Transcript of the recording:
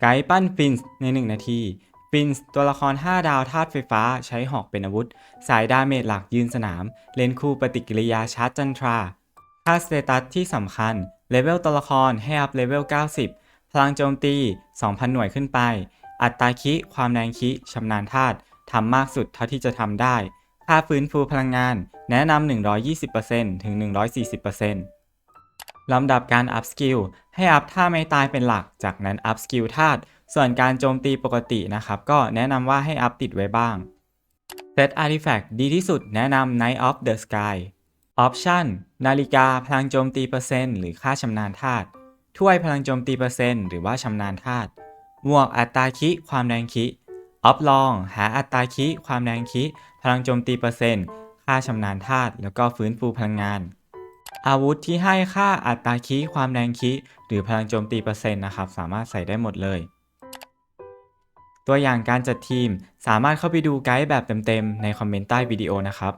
ไกด์ปั้นฟินส์ใน 1 นาทีฟินส์ตัวละคร 5 ดาวธาตุไฟฟ้าใช้หอกเป็นอาวุธ สายดาเมจหลักยืนสนาม เลนคู่ปฏิกิริยาชาร์จจันทราค่าสเตตัสที่สำคัญเลเวลตัวละครให้อัพเลเวล 90 พลังโจมตี 2,000 หน่วยขึ้นไป อัตราคิ ความแรงคิชำนาญธาตุทำมากสุดเท่าที่จะทำได้ ค่าฟื้นฟูพลังงาน แนะนำ 120%ถึง 140% ลำดับการอัพสกิลให้อัพท่าไม่ตายเป็นหลัก จากนั้นอัพสกิลธาตุส่วนการโจมตีปกตินะครับ ก็แนะนำว่าให้อัพติดไว้บ้างเซตอาร์ติแฟกต์ดีที่สุดแนะนำ Night of the Sky ออปชั่นนาฬิกาพลังโจมตีเปอร์เซ็นต์หรือค่าชำนาญธาตุถ้วยพลังโจมตีเปอร์เซ็นต์หรือว่าชำนาญธาตุหมวกอัตราคิความแรงคิออฟลอง หาอัตราคิความแรงคิ พลังโจมตีเปอร์เซ็นต์ค่าชำนาญธาตุแล้วก็ฟื้นฟูพลังงาน อาวุธที่ให้ค่าอัตราคีความแรงคีหรือพลังโจมตีเปอร์เซ็นต์นะครับ สามารถใส่ได้หมดเลย ตัวอย่างการจัดทีมสามารถเข้าไปดูไกด์แบบเต็มๆ ในคอมเมนต์ใต้วิดีโอนะครับ